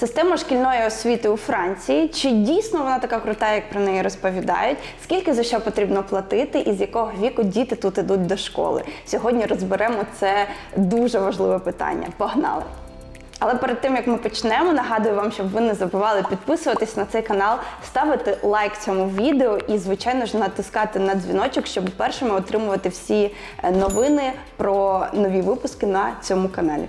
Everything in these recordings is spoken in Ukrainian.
Система шкільної освіти у Франції. Чи дійсно вона така крута, як про неї розповідають? Скільки за що потрібно платити, і з якого віку діти тут ідуть до школи? Сьогодні розберемо це дуже важливе питання. Погнали! Але перед тим як ми почнемо, нагадую вам, щоб ви не забували підписуватись на цей канал, ставити лайк цьому відео і, звичайно ж, натискати на дзвіночок, щоб першими отримувати всі е, новини про нові випуски на цьому каналі.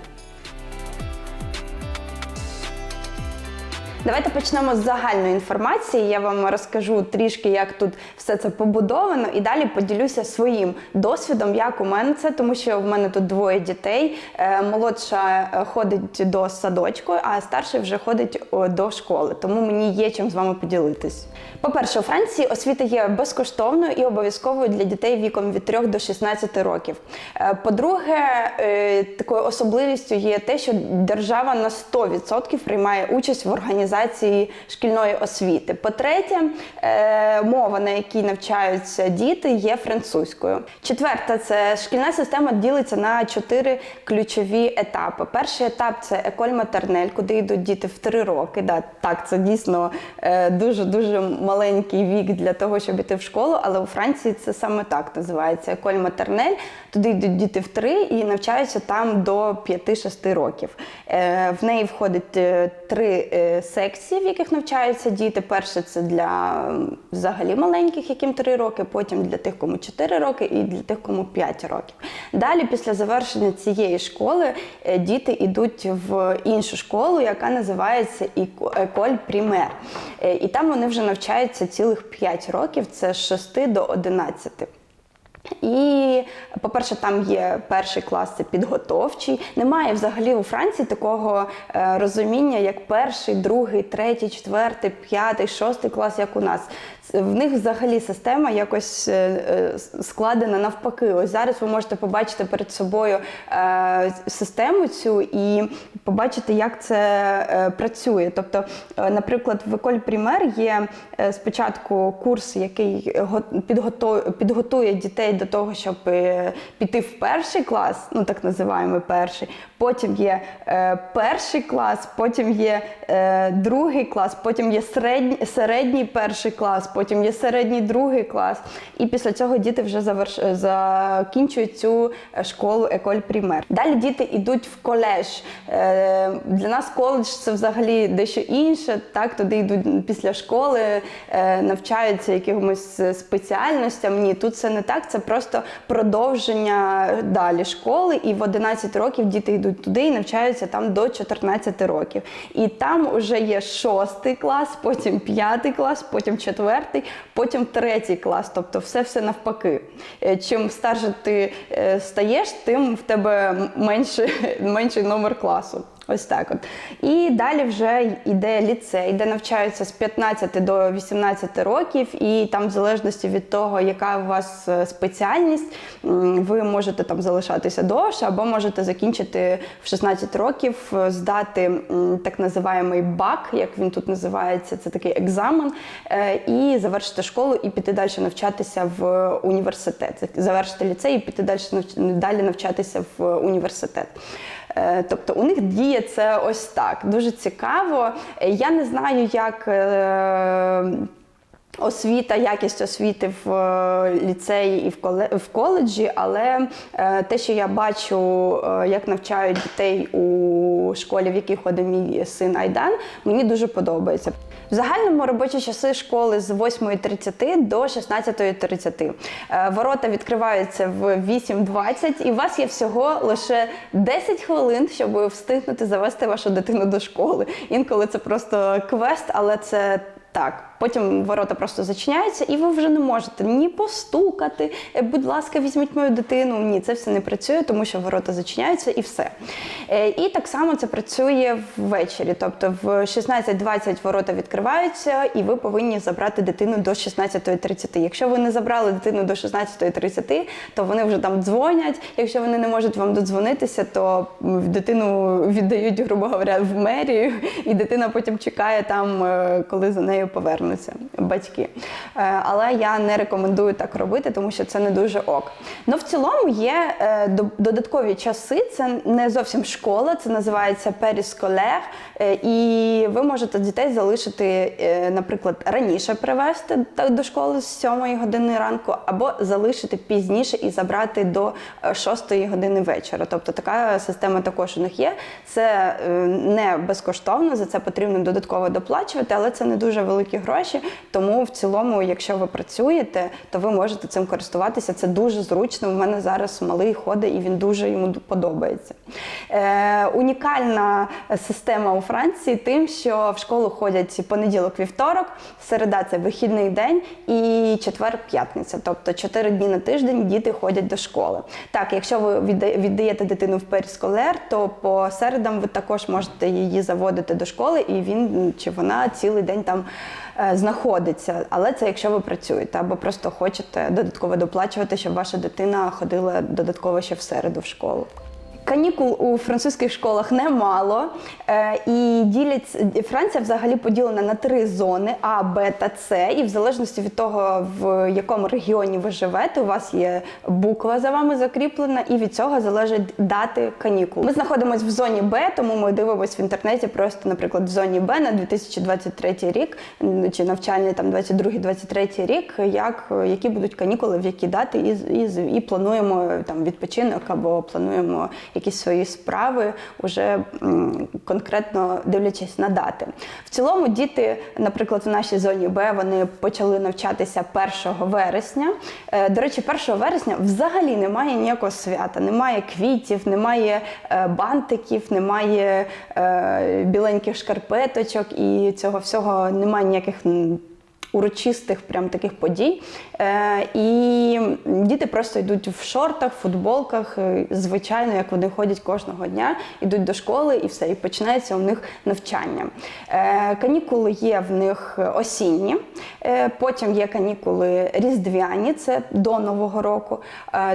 Давайте почнемо з загальної інформації. Я вам розкажу трішки, як тут все це побудовано, і далі поділюся своїм досвідом, як у мене це, тому що в мене тут двоє дітей. Е, Молодша е, ходить до садочку, а старший вже ходить до школи. Тому мені є чим з вами поділитись. По-перше, у Франції освіта є безкоштовною і обов'язковою для дітей віком від 3 до 16 років. Е, По-друге, такою особливістю є те, що держава на 100% приймає участь в організації шкільної освіти. По-третє, е, мова, на якій навчаються діти, є французькою. Четверте, це шкільна система ділиться на чотири ключові етапи. Перший етап це еколь матернель, куди йдуть діти в три роки. Да, так, це дійсно дуже дуже маленький вік для того, щоб іти в школу, але у Франції це саме так називається еколь матернель. Туди йдуть діти в три і навчаються там до 5-6 років. Е, В неї входить е, три е, секції, в яких навчаються діти. Перше це для взагалі маленьких, яким 3 роки, потім для тих, кому 4 роки, і для тих, кому 5 років. Далі, після завершення цієї школи, е, діти йдуть в іншу школу, яка називається Еколь Прімер. Е, І там вони вже навчаються цілих 5 років, це з 6 до 11. І, по-перше, там є перший клас, це підготовчий. Немає взагалі у Франції такого е, розуміння, як перший, другий, третій, четвертий, п'ятий, шостий клас, як у нас. В них взагалі система якось е, е, складена навпаки. Ось зараз ви можете побачити перед собою е, систему цю і побачити, як це працює. Тобто, наприклад, в Еколь Прімер є спочатку курс, який підготує, дітей до того, щоб піти в перший клас, ну так називаємо перший. Потім є перший клас, потім є другий клас, потім є середній перший клас, потім є середній другий клас. І після цього діти вже заверш... закінчують цю е, школу Еколь Прімер. Далі діти йдуть в коледж. Е, Для нас коледж це взагалі дещо інше. Так, туди йдуть після школи, е, навчаються якимось спеціальностям. Ні, тут це не так, це просто продовження далі школи. І в 11 років діти йдуть туди і навчаються там до 14 років. І там вже є шостий клас, потім п'ятий клас, потім четвертий, потім третій клас. Тобто все все навпаки. Е, Чим старше ти е, стаєш, тим в тебе менше, менший номер класу. Ось так от. І далі вже йде ліцей, де навчаються з 15 до 18 років, і там, в залежності від того, яка у вас е, спеціальність, ви можете там залишатися довше, або можете закінчити в 16 років, е, здати так називаємий бак, як він тут називається, це такий екзамен, е, і завершити школу і піти далі навчатися в університет. Завершити ліцей і піти далі навч- далі навчатися в університет. Е, Тобто у них діє це ось так. Дуже цікаво. Я не знаю, як. е, Освіта, якість освіти в е, ліцеї і в коледжі, але те, що я бачу, як навчають дітей у школі, в якій ходить мій син Айдан, мені дуже подобається. В загальному робочі часи школи з 8.30 до 16.30. Е, Ворота відкриваються в 8.20 і у вас є всього лише 10 хвилин, щоб встигнути завести вашу дитину до школи. Інколи це просто квест, але це так. Потім ворота просто зачиняються, і ви вже не можете ні постукати. «Е, Будь ласка, візьміть мою дитину. Ні, це все не працює, тому що ворота зачиняються і все. Е, І так само це працює ввечері. Тобто в 16.20 ворота відкриваються, і ви повинні забрати дитину до 16.30. Якщо ви не забрали дитину до 16.30, то вони вже там дзвонять. Якщо вони не можуть вам додзвонитися, то дитину віддають, грубо говоря, в мерію, і дитина потім чекає там, е, коли за нею повернуть. Почнуться батьки. Е, Але я не рекомендую так робити, тому що це не дуже ок. Ну в цілому є е, додаткові часи. Це не зовсім школа, це називається перісколер. Е, І ви можете дітей залишити, наприклад, раніше привезти до школи з 7 години ранку, або залишити пізніше і забрати до 6 години вечора. Тобто така система також у них є. Це не безкоштовно, за це потрібно додатково доплачувати, але це не дуже великі гроші. Тому в цілому, якщо ви працюєте, то ви можете цим користуватися. Це дуже зручно. У мене зараз малий ходить і він дуже йому подобається. Е, унікальна система у Франції тим, що в школу ходять понеділок-вівторок, середа це вихідний день і четвер-п'ятниця. Тобто 4 дні на тиждень діти ходять до школи. Так, якщо ви віддаєте дитину в перісколер, то по середам ви також можете її заводити до школи, і він чи вона цілий день там знаходиться. Але це якщо ви працюєте або просто хочете додатково доплачувати, щоб ваша дитина ходила додатково ще в середу в школу. Канікул у французьких школах немало, е, і ділять Франція взагалі поділена на три зони А, Б та С. І в залежності від того, в якому регіоні ви живете, у вас є буква за вами закріплена, і від цього залежать дати канікул. Ми знаходимося в зоні Б, тому ми дивимося в інтернеті просто, наприклад, в зоні Б на 2023 рік чи навчальний там 22-23 рік, як які будуть канікули, в які дати, і, і, і плануємо там відпочинок або плануємо якісь свої справи, уже конкретно дивлячись на дати. В цілому діти, наприклад, в нашій зоні Б вони почали навчатися 1 вересня. Е, До речі, 1 вересня взагалі немає ніякого свята, немає квітів, немає е, бантиків, немає е, біленьких шкарпеточок і цього всього немає ніяких. Урочистих прям таких подій. Е, і діти просто йдуть в шортах, футболках, е, звичайно, як вони ходять кожного дня, йдуть до школи і все, і починається у них навчання. Е, канікули є в них осінні, потім є канікули різдвяні, це до Нового року,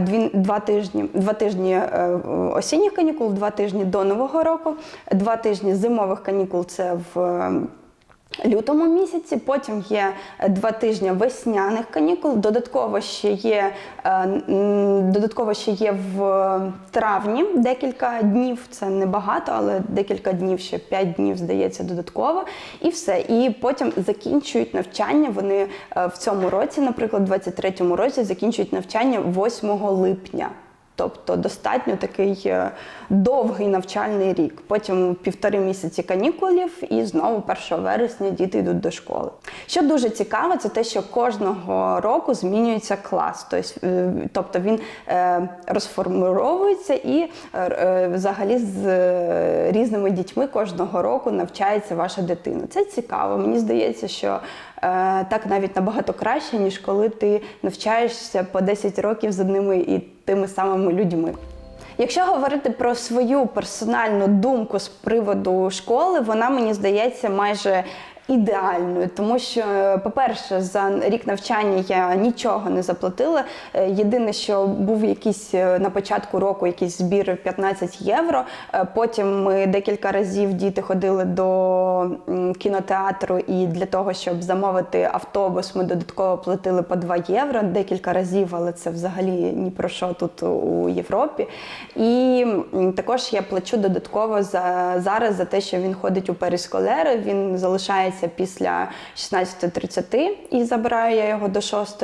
дві, два тижні, два тижні осінніх канікул, два тижні до Нового року, два тижні зимових канікул це в. Е, лютому місяці, потім є е, два тижні весняних канікул. Додатково ще є е, додатково ще є в травні декілька днів. Це небагато, але декілька днів, ще 5 днів, здається, додатково. І все. І потім закінчують навчання. Вони е, в цьому році, наприклад, в 23-му році, закінчують навчання 8 липня. Тобто достатньо такий е, довгий навчальний рік. Потім півтори місяці канікулів, і знову 1 вересня діти йдуть до школи. Що дуже цікаво, це те, що кожного року змінюється клас. Тобто, е, тобто він е, розформуровується і взагалі з різними дітьми кожного року навчається ваша дитина. Це цікаво. Мені здається, що так навіть набагато краще, ніж коли ти навчаєшся по 10 років з одними і тими самими людьми. Якщо говорити про свою персональну думку з приводу школи, вона мені здається майже ідеальною, тому що, е, по-перше, за рік навчання я нічого не заплатила. Е, Єдине, що був якийсь е, на початку року якийсь збір 15 євро. Потім ми декілька разів діти ходили до кінотеатру, і для того, щоб замовити автобус, ми додатково платили по 2 євро декілька разів, але це взагалі ні про що тут у Європі. І також я плачу додатково за зараз за те, що він ходить у перісколери. Він залишається після 16.30 і забираю я його до 6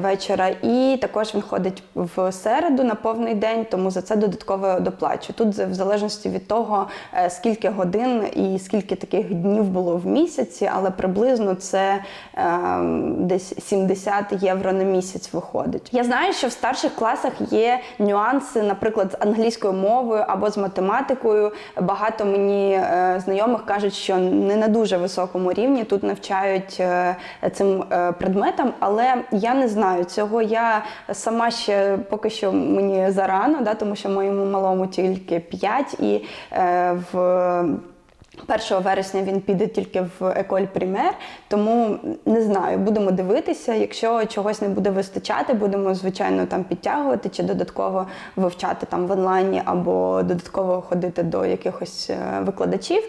вечора. І також він ходить в середу на повний день, тому за це додатково доплачу. Тут в залежності від того, е, скільки годин і скільки таких днів було в місяці, але приблизно це е, десь 70 євро на місяць виходить. Я знаю, що в старших класах є нюанси, наприклад, з англійською мовою або з математикою. Багато мені е, знайомих кажуть, що не на дуже високому рівні тут навчають е, цим е, предметам, але я не знаю цього. Я сама ще поки що мені зарано, да, тому що моєму малому тільки 5 і е, в. 1 вересня він піде тільки в Еколь Пример, тому не знаю, будемо дивитися. Якщо чогось не буде вистачати, будемо звичайно там підтягувати чи додатково вивчати там в онлайні або додатково ходити до якихось викладачів.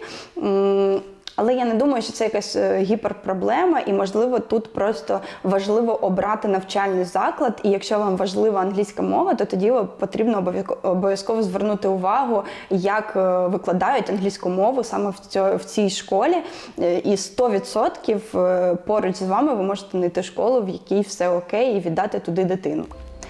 Але я не думаю, що це якась е, гіперпроблема, і можливо тут просто важливо обрати навчальний заклад. І якщо вам важлива англійська мова, то тоді потрібно обов'язко- обов'язково звернути увагу, як е, викладають англійську мову саме в цьо- в цій школі. Е, І 100% е, поруч з вами ви можете знайти школу, в якій все окей, і віддати туди дитину.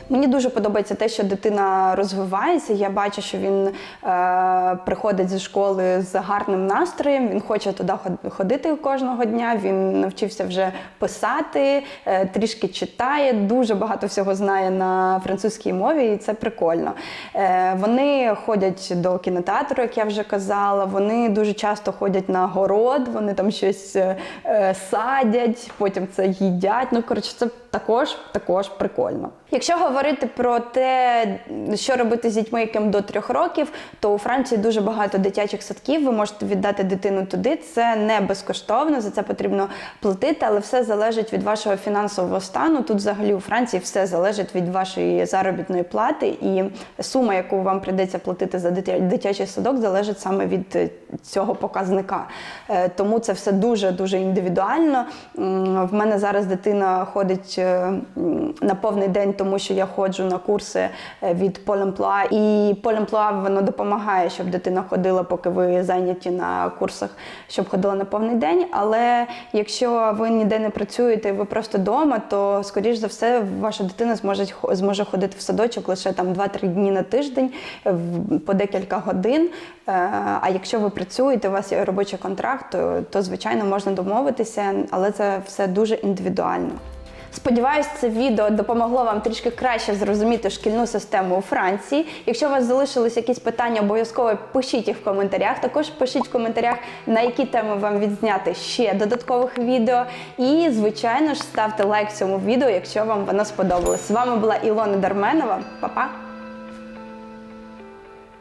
Мені дуже подобається те, що дитина розвивається. Я бачу, що він е, приходить зі школи з гарним настроєм. Він хоче туди ходити кожного дня. Він навчився вже писати, е, трішки читає, дуже багато всього знає на французькій мові, і це прикольно. Е, вони ходять до кінотеатру, як я вже казала. Вони дуже часто ходять на город, вони там щось е, е, садять, потім це їдять. Ну коротше, це також, також прикольно. Якщо говорити про те, що робити з дітьми, яким до трьох років, то у Франції дуже багато дитячих садків. Ви можете віддати дитину туди. Це не безкоштовно, за це потрібно платити, але все залежить від вашого фінансового стану. Тут, взагалі, у Франції все залежить від вашої заробітної плати, і сума, яку вам прийдеться платити за дитя- дитячий садок, залежить саме від е, цього показника. Е, Тому це все дуже дуже індивідуально. В мене зараз дитина ходить е, на повний день, тому що я ходжу на курси е, від Полемпла. І Полемпла воно допомагає, щоб дитина ходила, поки ви зайняті на курсах, щоб ходила на повний день. Але якщо ви ніде не працюєте, ви просто вдома, то скоріш за все ваша дитина зможе зможе ходити в садочок лише там 2-3 дні на тиждень по декілька годин. А якщо ви працюєте, у вас є робочий контракт, то, то звичайно можна домовитися, але це все дуже індивідуально. Сподіваюсь, це відео допомогло вам трішки краще зрозуміти шкільну систему у Франції. Якщо у вас залишились якісь питання, обов'язково пишіть їх в коментарях. Також пишіть в коментарях, на які теми вам відзняти ще додаткових відео. І, звичайно ж, ставте лайк цьому відео, якщо вам воно сподобалось. З вами була Ілона Дарменова. Па-па!